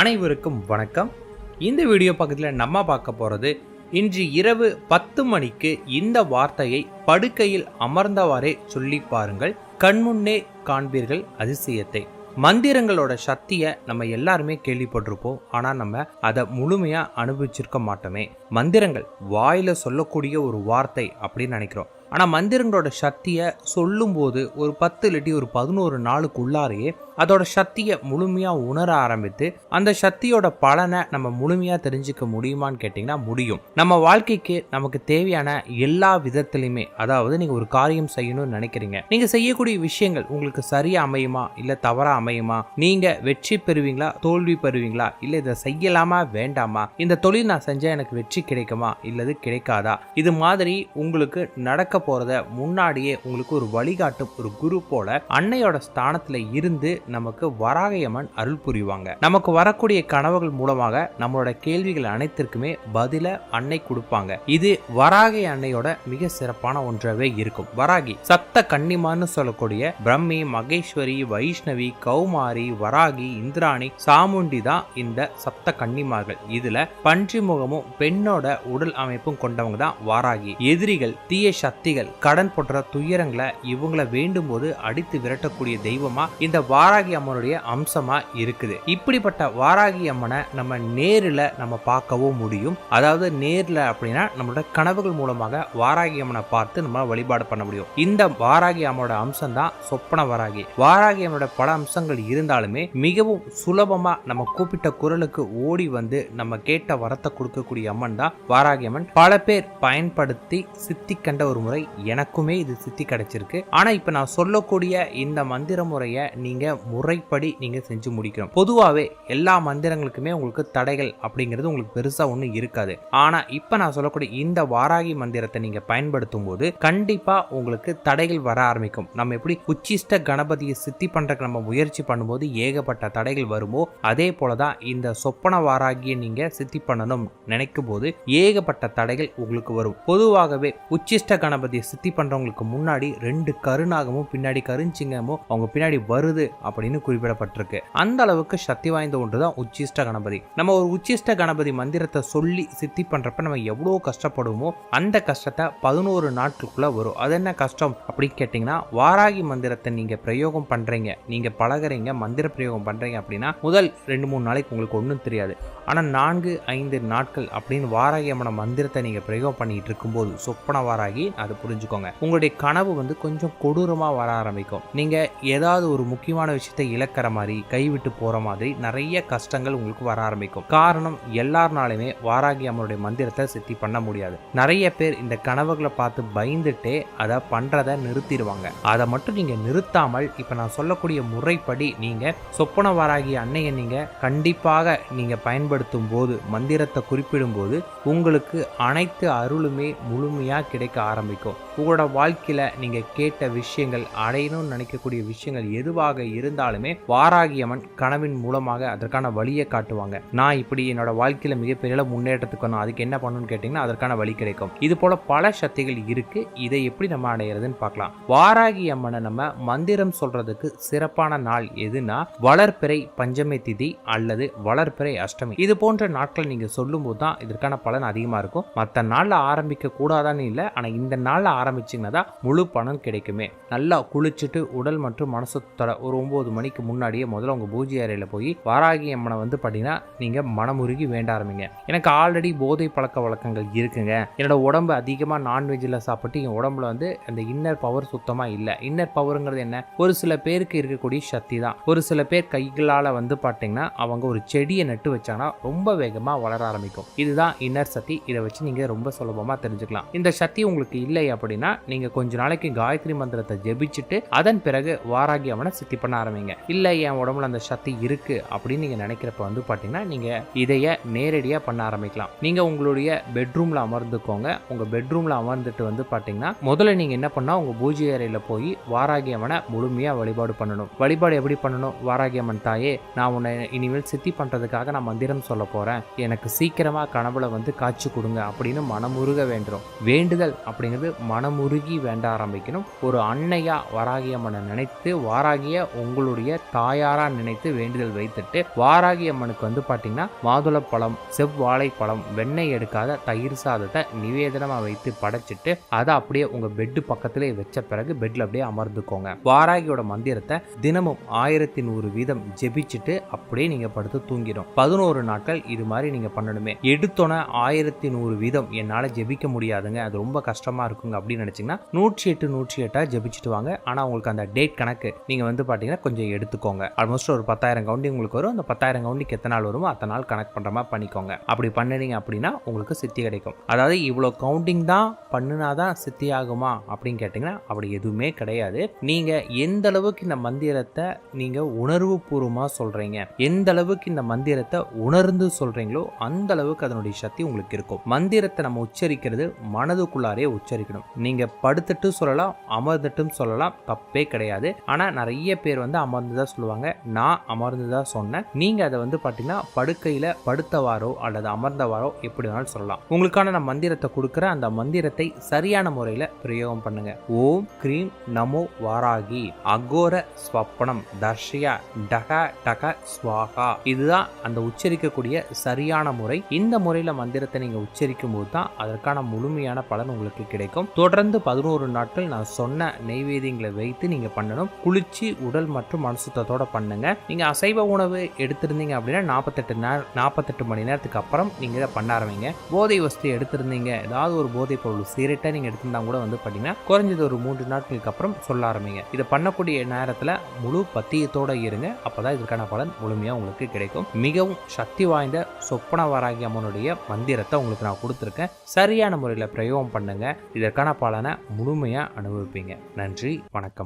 அனைவருக்கும் வணக்கம். இந்த வீடியோ பக்கத்தில் நம்ம பார்க்க போகிறது இன்று இரவு பத்து மணிக்கு இந்த வார்த்தையை படுக்கையில் அமர்ந்தவாறே சொல்லி பாருங்கள். கண்முன்னே காண்பீர்கள் அதிசயத்தை. மந்திரங்களோட சக்தியை நம்ம எல்லாருமே கேள்விப்பட்டிருப்போம். ஆனால் நம்ம அதை முழுமையாக அனுபவிச்சிருக்க மாட்டோமே. மந்திரங்கள் வாயில் சொல்லக்கூடிய ஒரு வார்த்தை அப்படின்னு நினைக்கிறோம். ஆனால் மந்திரங்களோட சக்தியை சொல்லும்போது ஒரு பத்து இல்லாட்டி ஒரு பதினோரு நாளுக்குள்ளாரையே அதோட சக்தியை முழுமையாக உணர ஆரம்பித்து அந்த சக்தியோட பலனை நம்ம முழுமையாக தெரிஞ்சுக்க முடியுமான்னு கேட்டிங்கன்னா முடியும். நம்ம வாழ்க்கைக்கு நமக்கு தேவையான எல்லா விதத்துலையுமே அதாவது நீங்கள் ஒரு காரியம் செய்யணும்னு நினைக்கிறீங்க. நீங்கள் செய்யக்கூடிய விஷயங்கள் உங்களுக்கு சரியாக அமையுமா? இல்லை தவறாக அமையுமா? நீங்கள் வெற்றி பெறுவீங்களா? தோல்வி பெறுவீங்களா? இல்லை இதை செய்யலாமா? வேண்டாமா? இந்த தொழில் நான் செஞ்சால் எனக்கு வெற்றி கிடைக்குமா? இல்லது கிடைக்காதா? இது மாதிரி உங்களுக்கு நடக்க போகிறத முன்னாடியே உங்களுக்கு ஒரு வழிகாட்டும் ஒரு குரு போல அன்னையோட ஸ்தானத்தில் இருந்து நமக்கு வராகையம்மன் அருள் புரிவாங்க. நமக்கு வரக்கூடிய கனவுகள் மூலமாக நம்மளோட கேள்விகள் அனைத்திற்குமே பதில அன்னை கொடுப்பாங்க. இது வராகி அன்னையோட மிக சிறப்பான ஒன்றாவே இருக்கும். வராகி சப்த கன்னிமான்னு சொல்லக்கூடிய பிரம்மி மகேஸ்வரி வைஷ்ணவி கௌமாரி வராகி இந்திராணி சாமுண்டி தான் இந்த சப்த கன்னிமார்கள். இதுல பன்றி முகமும் பெண்ணோட உடல் அமைப்பும் கொண்டவங்க தான் வாராகி. எதிரிகள் தீய சக்திகள் கடன் போன்ற துயரங்களை இவங்களை வேண்டும் போது அடித்து விரட்டக்கூடிய தெய்வமா இந்த வாராகி அம்மனுடைய அம்சமா இருக்குது. இப்படிப்பட்ட வாராகி அம்மனை நம்ம நேரில் நம்ம பார்க்கவும் முடியும். அதாவது நேரில் அப்படின்னா நம்மளோட கனவுகள் மூலமாக வாராகி அம்மனை பார்த்து நம்ம வழிபாடு பண்ண முடியும். இந்த வாராகி அம்மனோட அம்சம் தான் சொப்பன வாராகி. வாராகி அம்மனோட பல அம்சங்கள் இருந்தாலுமே மிகவும் சுலபமா நம்ம கூப்பிட்ட குரலுக்கு ஓடி வந்து நம்ம கேட்ட வரத்தை கொடுக்கக்கூடிய அம்மன் தான் வாராகி அம்மன். பல பேர் பயன்படுத்தி சித்தி கண்ட ஒரு முறை எனக்குமே இது சித்தி கிடைச்சிருக்கு. ஆனால் இப்போ நான் சொல்லக்கூடிய இந்த மந்திர முறையை நீங்க முறைப்படி நீங்க செஞ்சு முடிக்கணும். பொதுவாகவே எல்லா மந்திரங்களுக்குமே உங்களுக்கு தடைகள் அப்படிங்கிறது உங்களுக்கு பெருசா ஒன்றும் இருக்காது. ஆனா இப்ப நான் சொல்லக்கூடிய இந்த வாராகி மந்திரத்தை நீங்க பயன்படுத்தும் போது கண்டிப்பா உங்களுக்கு தடைகள் வர ஆரம்பிக்கும். நம்ம எப்படி உச்சிஷ்ட கணபதியை சித்தி பண்றதுக்கு நம்ம முயற்சி பண்ணும்போது ஏகப்பட்ட தடைகள் வருமோ அதே போலதான் இந்த சொப்பன வாராகியை நீங்க சித்தி பண்ணணும் நினைக்கும் போது ஏகப்பட்ட தடைகள் உங்களுக்கு வரும். பொதுவாகவே உச்சிஷ்ட கணபதி கணபதியை சித்தி பண்ணுறவங்களுக்கு முன்னாடி ரெண்டு கருநாகமும் பின்னாடி கருஞ்சிங்கமும் அவங்க பின்னாடி வருது அப்படின்னு குறிப்பிடப்பட்டிருக்கு. அந்த அளவுக்கு சக்தி வாய்ந்த ஒன்று தான் உச்சிஷ்ட கணபதி. நம்ம ஒரு உச்சிஷ்ட கணபதி மந்திரத்தை சொல்லி சித்தி பண்ணுறப்ப நம்ம எவ்வளோ கஷ்டப்படுவோமோ அந்த கஷ்டத்தை பதினோரு நாட்களுக்குள்ளே வரும். அது என்ன கஷ்டம் அப்படின்னு கேட்டிங்கன்னா வாராகி மந்திரத்தை நீங்கள் பிரயோகம் பண்ணுறீங்க நீங்கள் பழகுறீங்க மந்திர பிரயோகம் பண்ணுறீங்க அப்படின்னா முதல் ரெண்டு மூணு நாளைக்கு உங்களுக்கு ஒன்றும் தெரியாது. ஆனால் நான்கு ஐந்து நாட்கள் அப்படின்னு வாராகி அம்மன மந்திரத்தை நீங்கள் பிரயோகம் பண்ணிகிட்டு இருக்கும்போது சொப்பன வாராகி அது புரிஞ்சுக்கோங்க. உங்களுடைய கனவு வந்து கொஞ்சம் கொடூரமா வர ஆரம்பிக்கும். நீங்க ஏதாவது ஒரு முக்கியமான விஷயத்தை இழக்கிற மாதிரி கைவிட்டு போற மாதிரி நிறைய கஷ்டங்கள் உங்களுக்கு வர ஆரம்பிக்கும். காரணம் எல்லாருனாலுமே வாராகி அம்மனுடைய மந்திரத்தை சித்தி பண்ண முடியாது. நிறைய பேர் இந்த கனவுகளை பார்த்து பயந்துட்டே அதை பண்ணுறதை நிறுத்திடுவாங்க. அதை மட்டும் நீங்க நிறுத்தாமல் இப்போ நான் சொல்லக்கூடிய முறைப்படி நீங்கள் சொப்பன வாராகி அன்னையை நீங்கள் கண்டிப்பாக நீங்கள் பயன்படுத்தும் போது மந்திரத்தை குறிப்பிடும்போது உங்களுக்கு அனைத்து அருளுமே முழுமையாக கிடைக்க ஆரம்பிக்கும். உங்களோட வாழ்க்கையில நீங்க கேட்ட விஷயங்கள் அடையணும்னு நினைக்கக்கூடிய விஷயங்கள் எதுவாக இருந்தாலுமே வாராகியம்மன் கனவின் மூலமாக அதற்கான வழியை காட்டுவாங்க. நான் இப்படி என்னோட வாழ்க்கையில மிகப்பெரிய முன்னேற்றத்துக்கு நான் அதுக்கு என்ன பண்ணணும்னு கேட்டீங்கன்னா அதற்கான வழி கிடைக்கும். இது போல பல சக்திகள் இருக்கு. இதை எப்படி நம்ம அடையிறதுன்னு பார்க்கலாம். வாராகி அம்மனை நம்ம மந்திரம் சொல்றதுக்கு சிறப்பான நாள் எதுனா வளர்பிறை பஞ்சமி திதி அல்லது வளர்பிறை அஷ்டமி. இது போன்ற நாட்கள் நீங்க சொல்லும்போது தான் இதற்கான பலன் அதிகமா இருக்கும். மற்ற நாளில் ஆரம்பிக்க கூடாதான்னு இல்லை ஆனா இந்த நாள் நாளில் ஆரம்பிச்சிங்கன்னா தான் முழு பணம் கிடைக்குமே. நல்லா குளிச்சுட்டு உடல் மற்றும் மனசத்தோட ஒரு ஒம்பது மணிக்கு முன்னாடியே முதல்ல உங்கள் பூஜை அறையில் போய் வாராகி அம்மனை வந்து பார்த்தீங்கன்னா நீங்கள் மனமுருகி வேண்ட ஆரம்பிங்க. எனக்கு ஆல்ரெடி போதை பழக்க வழக்கங்கள் இருக்குங்க. என்னோட உடம்பு அதிகமாக நான்வெஜ்ஜில் சாப்பிட்டு என் உடம்புல வந்து அந்த இன்னர் பவர் சுத்தமாக இல்லை. இன்னர் பவருங்கிறது என்ன? ஒரு சில பேருக்கு இருக்கக்கூடிய சக்தி தான். ஒரு சில பேர் கைகளால் வந்து பார்த்தீங்கன்னா அவங்க ஒரு செடியை நட்டு வச்சாங்கன்னா ரொம்ப வேகமாக வளர ஆரம்பிக்கும். இதுதான் இன்னர் சக்தி. இதை வச்சு நீங்கள் ரொம்ப சுலபமாக தெரிஞ்சுக்கலாம். இந்த சக்தி உங்களுக்கு இல்லை அப்படின்னா நீங்கள் கொஞ்ச நாளைக்கு காயத்ரி மந்திரத்தை ஜெபிச்சுட்டு அதன் பிறகு வாராகி அவனை சித்தி பண்ண ஆரம்பிங்க. இல்லை என் உடம்புல அந்த சக்தி இருக்கு அப்படின்னு நீங்கள் நினைக்கிறப்ப வந்து பார்த்தீங்கன்னா நீங்கள் இதைய நேரடியாக பண்ண ஆரம்பிக்கலாம். நீங்கள் உங்களுடைய பெட்ரூமில் அமர்ந்துக்கோங்க. உங்கள் பெட்ரூமில் அமர்ந்துட்டு வந்து பார்த்தீங்கன்னா முதல்ல நீங்கள் என்ன பண்ணால் உங்கள் பூஜை அறையில் போய் வாராகி அவனை முழுமையாக வழிபாடு பண்ணணும். வழிபாடு எப்படி பண்ணணும்? வாராகி அம்மன் தாயே நான் உன்னை இனிமேல் சித்தி பண்ணுறதுக்காக நான் மந்திரம் சொல்ல போகிறேன் எனக்கு சீக்கிரமாக கனவுல வந்து காட்சி கொடுங்க அப்படின்னு மனமுருக வேண்டும். வேண்டுதல் அப்படிங்கிறது மனமுருகி வேண்ட ஆரம்பிக்கணும். ஒரு அன்னையா வாராகி அம்மனை நினைத்து வாராகிய உங்களுடைய தாயாரா நினைத்து வேண்டுதல் வைத்துட்டு வாராகி அம்மனுக்கு வந்து பார்த்தீங்கன்னா மாதுளப்பழம் செவ்வாழைப்பழம் வெண்ணெய் எடுக்காத தயிர் சாதத்தை நிவேதனமாக வைத்து படைச்சிட்டு அதை அப்படியே உங்க பெட்டு பக்கத்திலே வச்ச பிறகு பெட்ல அப்படியே அமர்ந்துக்கோங்க. வாராகியோட மந்திரத்தை தினமும் ஆயிரத்தி நூறு வீதம் ஜெபிச்சுட்டு அப்படியே நீங்க படுத்து தூங்கிடும் பதினோரு நாட்கள் இது மாதிரி நீங்க பண்ணணுமே. எடுத்தோன்னே ஆயிரத்தி நூறு வீதம் என்னால் ஜெபிக்க முடியாதுங்க. அது ரொம்ப கஷ்டமா இருக்குங்க அப்படின்னு நினைச்சீங்கன்னா நூற்றி எட்டு நூற்றி எட்டா ஜெபிச்சுட்டு வாங்க. ஆனால் உங்களுக்கு அந்த டேட் கணக்கு நீங்கள் வந்து பார்த்தீங்கன்னா கொஞ்சம் எடுத்துக்கோங்க. ஆல்மோஸ்ட் ஒரு பத்தாயிரம் கவுண்டி உங்களுக்கு வரும். அந்த பத்தாயிரம் கவுண்டிக்கு எத்தனை நாள் வருமோ அத்தனை நாள் கனெக்ட் பண்ணுற மாதிரி பண்ணிக்கோங்க. அப்படி பண்ணினீங்க அப்படின்னா உங்களுக்கு சித்தி கிடைக்கும். அதாவது இவ்வளோ கவுண்டிங் தான் பண்ணினாதான் சித்தி ஆகுமா அப்படின்னு கேட்டிங்கன்னா அப்படி எதுவுமே கிடையாது. நீங்கள் எந்த அளவுக்கு இந்த மந்திரத்தை நீங்கள் உணர்வு பூர்வமாக சொல்கிறீங்க எந்த அளவுக்கு இந்த மந்திரத்தை உணர்ந்து சொல்கிறீங்களோ அந்த அளவுக்கு அதனுடைய சக்தி உங்களுக்கு இருக்கும். மந்திரத்தை நம்ம உச்சரிக்கிறது மனதுக்குள்ளாரே இருக்கணும் நீங்க படுத்துட்டு சொல்லலாம் அமர்ந்துட்டும் சொல்லலாம் தப்பே கிடையாது. ஆனா நிறைய பேர் வந்து அமர்ந்து தான் சொல்லுவாங்க. நான் அமர்ந்து தான் சொன்னேன். நீங்க அதை வந்து பாத்தீங்கன்னா படுக்கையில படுத்தவாரோ அல்லது அமர்ந்தவாரோ எப்படி வேணாலும் சொல்லலாம். உங்களுக்கான நான் மந்திரத்தை கொடுக்குற அந்த மந்திரத்தை சரியான முறையில பிரயோகம் பண்ணுங்க. ஓம் கிரீம் நமோ வாராகி. அகோர ஸ்வப்னம் தர்ஷயா. டக டக ஸ்வாகா. இதுதான் அந்த உச்சரிக்கக்கூடிய சரியான முறை. இந்த முறையில மந்திரத்தை நீங்க உச்சரிக்கும் போது தான் அதற்கான முழுமையான பலன் உங்களுக்கு கிடைக்கும். தொடர்ந்து பதினோரு நாட்கள் நான் சொன்ன நெய்வேதியங்களை வைத்து நீங்க பண்ணணும். குளிர்ச்சி உடல் மற்றும் மனசுத்தத்தோட பண்ணுங்க. நீங்க அசைவ உணவு எடுத்திருந்தீங்க அப்படின்னா நாற்பத்தெட்டு நேர நாற்பத்தெட்டு மணி நேரத்துக்கு அப்புறம் நீங்க இதை பண்ண ஆரம்பிங்க. போதை வஸ்து எடுத்திருந்தீங்க ஏதாவது ஒரு போதைப் பொருள் சீரட்டா நீங்க எடுத்திருந்தா கூட வந்து பாத்தீங்கன்னா குறைஞ்சது ஒரு மூன்று நாட்களுக்கு அப்புறம் சொல்ல ஆரம்பிங்க. இதை பண்ணக்கூடிய நேரத்துல முழு பத்தியத்தோட இருங்க. அப்பதான் இதற்கான பலன் முழுமையா உங்களுக்கு கிடைக்கும். மிகவும் சக்தி வாய்ந்த சொப்பன வாராகி அம்மனுடைய மந்திரத்தை உங்களுக்கு நான் கொடுத்துருக்கேன். சரியான முறையில் பிரயோகம் பண்ணுங்க. இதற்கான பலனை முழுமையா அனுபவிப்பீங்க. நன்றி வணக்கம்.